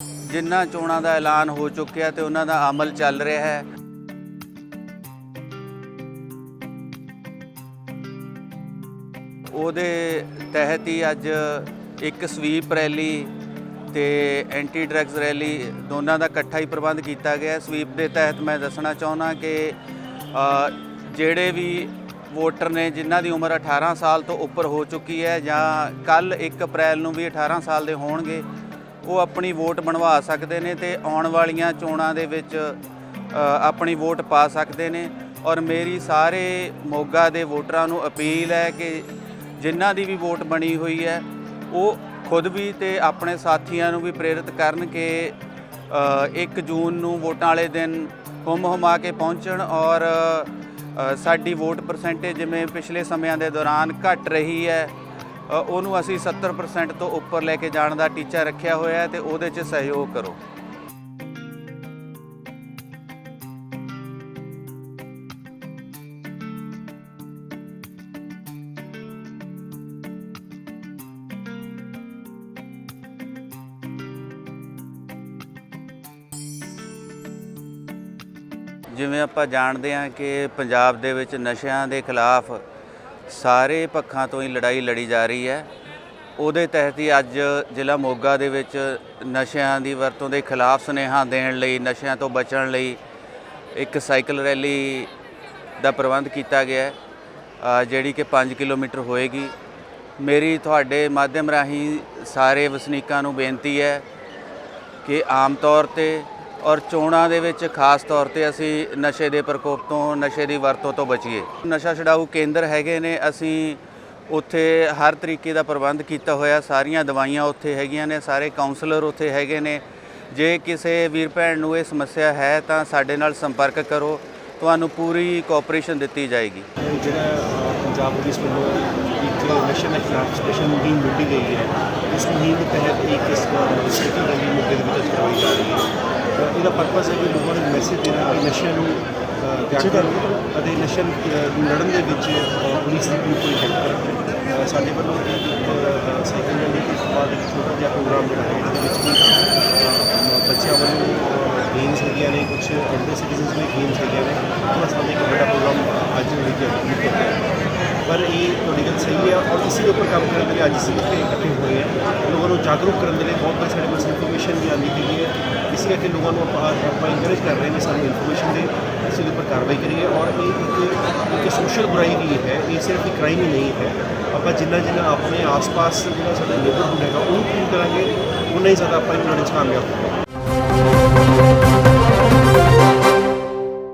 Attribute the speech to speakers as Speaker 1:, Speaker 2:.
Speaker 1: ਜਿਨ੍ਹਾਂ ਚੋਣਾਂ ਦਾ ਐਲਾਨ ਹੋ ਚੁੱਕਿਆ ਤੇ ਉਹਨਾਂ ਦਾ ਅਮਲ ਚੱਲ ਰਿਹਾ ਹੈ ਉਹਦੇ ਤਹਿਤ ਹੀ ਅੱਜ ਇੱਕ ਸਵੀਪ ਰੈਲੀ ਤੇ ਐਂਟੀ ਡਰੱਗਸ ਰੈਲੀ ਦੋਨਾਂ ਦਾ ਇਕੱਠਾ ਹੀ ਪ੍ਰਬੰਧ ਕੀਤਾ ਗਿਆ ਹੈ। ਸਵੀਪ ਦੇ ਤਹਿਤ ਮੈਂ ਦੱਸਣਾ ਚਾਹੁੰਦਾ ਕਿ ਅ, ਜਿਹੜੇ ਵੀ ਵੋਟਰ ਨੇ ਜਿਨ੍ਹਾਂ ਦੀ ਉਮਰ 18 ਸਾਲ ਤੋਂ ਉੱਪਰ ਹੋ ਚੁੱਕੀ ਹੈ ਜਾਂ ਕੱਲ 1 ਅਪ੍ਰੈਲ ਨੂੰ ਵੀ 18 ਸਾਲ ਦੇ ਹੋਣਗੇ ਉਹ ਆਪਣੀ ਵੋਟ ਬਣਵਾ ਸਕਦੇ ਨੇ ਤੇ ਆਉਣ ਵਾਲੀਆਂ ਚੋਣਾਂ ਦੇ ਵਿੱਚ ਆਪਣੀ ਵੋਟ ਪਾ ਸਕਦੇ ਨੇ। ਔਰ ਮੇਰੀ ਸਾਰੇ ਮੋਗਾ ਦੇ ਵੋਟਰਾਂ ਨੂੰ ਅਪੀਲ ਹੈ ਕਿ ਜਿਨ੍ਹਾਂ ਦੀ ਵੀ ਵੋਟ ਬਣੀ ਹੋਈ ਹੈ, ਉਹ ਖੁਦ ਵੀ ਤੇ ਆਪਣੇ ਸਾਥੀਆਂ ਨੂੰ ਵੀ ਪ੍ਰੇਰਿਤ ਕਰਨ ਕਿ 1 ਜੂਨ ਨੂੰ ਵੋਟਾਂ ਵਾਲੇ ਦਿਨ ਹੁਮ ਹੁਮਾ ਕੇ ਪਹੁੰਚਣ ਔਰ ਸਾਡੀ ਵੋਟ ਪਰਸੈਂਟੇਜ ਜਿਵੇਂ ਪਿਛਲੇ ਸਮਿਆਂ ਦੇ ਦੌਰਾਨ ਘਟ ਰਹੀ ਹੈ। ਉਹਨੂੰ ਅਸੀਂ 70% ਤੋਂ ਉੱਪਰ ਲੈ ਕੇ ਜਾਣ ਦਾ ਟੀਚਾ ਰੱਖਿਆ ਹੋਇਆ ਹੈ ਤੇ ਉਹਦੇ 'ਚ ਸਹਿਯੋਗ ਕਰੋ। ਜਿਵੇਂ ਆਪਾਂ ਜਾਣਦੇ ਹਾਂ ਕਿ ਪੰਜਾਬ ਦੇ ਵਿੱਚ ਨਸ਼ਿਆਂ ਦੇ ਖਿਲਾਫ ਸਾਰੇ ਪੱਖਾਂ ਤੋਂ ਹੀ ਲੜਾਈ ਲੜੀ ਜਾ ਰਹੀ ਹੈ। ਉਹਦੇ ਤਹਿਤ ਹੀ ਅੱਜ ਜ਼ਿਲ੍ਹਾ ਮੋਗਾ ਦੇ ਵਿੱਚ ਨਸ਼ਿਆਂ ਦੀ ਵਰਤੋਂ ਦੇ ਖਿਲਾਫ ਸੁਨੇਹਾ ਦੇਣ ਲਈ, ਨਸ਼ਿਆਂ ਤੋਂ ਬਚਣ ਲਈ ਇੱਕ ਸਾਈਕਲ ਰੈਲੀ ਦਾ ਪ੍ਰਬੰਧ ਕੀਤਾ ਗਿਆ ਹੈ ਜਿਹੜੀ ਕਿ 5 ਕਿਲੋਮੀਟਰ ਹੋਏਗੀ। ਮੇਰੀ ਤੁਹਾਡੇ ਮਾਧਿਅਮ ਰਾਹੀਂ ਸਾਰੇ ਵਸਨੀਕਾਂ ਨੂੰ ਬੇਨਤੀ ਹੈ ਕਿ ਆਮ ਤੌਰ ਤੇ ਔਰ ਚੋਣਾਂ ਦੇ ਵਿੱਚ ਖਾਸ ਤੌਰ ਤੇ ਅਸੀਂ ਨਸ਼ੇ ਦੇ ਪ੍ਰਕੋਪ ਤੋਂ, ਨਸ਼ੇ ਦੀ ਵਰਤੋਂ ਤੋਂ ਬਚੀਏ। ਨਸ਼ਾ ਛਡਾਊ ਕੇਂਦਰ ਹੈਗੇ ਨੇ, ਅਸੀਂ ਉੱਥੇ ਹਰ ਤਰੀਕੇ ਦਾ ਪ੍ਰਬੰਧ ਕੀਤਾ ਹੋਇਆ, ਸਾਰੀਆਂ ਦਵਾਈਆਂ ਉੱਥੇ ਹੈਗੀਆਂ ਨੇ, ਸਾਰੇ ਕਾਉਂਸਲਰ ਉੱਥੇ ਹੈਗੇ ਨੇ। ਜੇ ਕਿਸੇ ਵੀਰ ਭੈਣ ਨੂੰ ਇਹ ਸਮੱਸਿਆ ਹੈ, ਤਾਂ ਸਾਡੇ ਨਾਲ ਸੰਪਰਕ ਕਰੋ, ਤੁਹਾਨੂੰ ਪੂਰੀ ਕੋਆਪਰੇਸ਼ਨ ਦਿੱਤੀ ਜਾਏਗੀ।
Speaker 2: ਜਿਹੜਾ ਪੰਜਾਬ ਪੁਲਿਸ ਵੱਲੋਂ ਇੱਕ ਨਸ਼ੇ ਦੇ ਖਿਲਾਫ ਸਪੈਸ਼ਲ ਮੁਹਿੰਮ ਵਿੱਢੀ ਗਈ ਹੈ ਇਸ ਮੁਹਿੰਮ ਦੇ ਤਹਿਤ ਇੱਕ ਸਪੈਸ਼ਲ ਰੈਲੀ ਮੌਕੇ ਦੇ ਵਿੱਚ ਕਰਵਾਈ ਜਾ ਰਹੀ ਹੈ। ਇਹਦਾ ਪਰਪਸ ਹੈ ਕਿ ਲੋਕਾਂ ਨੂੰ ਮੈਸੇਜ ਦੇਣਾ ਕਿ ਨਸ਼ਿਆਂ ਨੂੰ ਤਿਆਗ ਕਰੋ ਅਤੇ ਨਸ਼ਿਆਂ ਨੂੰ ਲੜਨ ਦੇ ਵਿੱਚ ਪੁਲਿਸ ਦੀ ਪੂਰੀ ਹੈਲਪ ਕਰੋ ਸਾਡੇ ਵੱਲੋਂ ਸਾਈਕਲ ਰੈਲੀ ਤੋਂ ਬਾਅਦ ਇੱਕ ਛੋਟਾ ਜਿਹਾ ਪ੍ਰੋਗਰਾਮ ਜਿਹੜਾ ਹੈ ਇਹਦੇ ਵਿੱਚ ਵੀ ਬੱਚਿਆਂ ਵੱਲੋਂ ਗੇਮਸ ਹੈਗੀਆਂ ਨੇ ਕੁਝ ਐਲਡਰ ਸਿਟੀਜ਼ਨਸ ਲਈ ਗੇਮਸ ਹੈਗੀਆਂ ਨੇ। ਉਹਨਾਂ ਸਾਹਮਣੇ ਇੱਕ ਵੱਡਾ ਪ੍ਰੋਗਰਾਮ ਅੱਜ ਹੋਈ ਹੈ ਪਰ ਇਹ ਤੁਹਾਡੀ ਗੱਲ ਸਹੀ ਹੈ ਔਰ ਇਸੇ ਦੇ ਉੱਪਰ ਕੰਮ ਕਰਨ ਦੇ ਲਈ ਅੱਜ ਅਸੀਂ ਇੱਥੇ ਇਕੱਠੇ ਹੋਏ ਹਾਂ। ਲੋਕਾਂ ਨੂੰ ਜਾਗਰੂਕ ਕਰਨ ਦੇ ਲਈ ਬਹੁਤ ਵਾਰੀ ਸਾਡੇ ਕੋਲ ਇਨਫੋਰਮੇਸ਼ਨ ਵੀ ਆਉਂਦੀ ਹੈਗੀ ਹੈ। ਇਸ ਕਰਕੇ ਲੋਕਾਂ ਨੂੰ ਆਪਾਂ ਆਪਾਂ ਇਨਕਰੇਜ ਕਰ ਰਹੇ ਨੇ ਸਾਨੂੰ ਇਨਫੋਰਮੇਸ਼ਨ ਦੇ। ਅਸੀਂ ਦੇ ਉੱਪਰ ਕਾਰਵਾਈ ਕਰੀਏ ਔਰ ਇਹ ਇੱਕ ਇੱਕ ਸੋਸ਼ਲ ਬੁਰਾਈ ਵੀ ਹੈ। ਇਹ ਸਿਰਫ ਇੱਕ ਕ੍ਰਾਈਮ ਹੀ ਨਹੀਂ ਹੈ। ਆਪਾਂ ਜਿੰਨਾ ਜਿੰਨਾ ਆਪਣੇ ਆਸ-ਪਾਸ ਜਿਹੜਾ ਸਾਡਾ ਨੇਬਰਹੁੱਡ ਹੈਗਾ, ਉਹਨੂੰ ਕਲੀਨ ਕਰਾਂਗੇ ਉਨਾ ਹੀ ਜ਼ਿਆਦਾ ਆਪਾਂ ਇਹਨਾਂ ਲੜਨ ਕਾਮਯਾਬ ਹੋਵਾਂਗੇ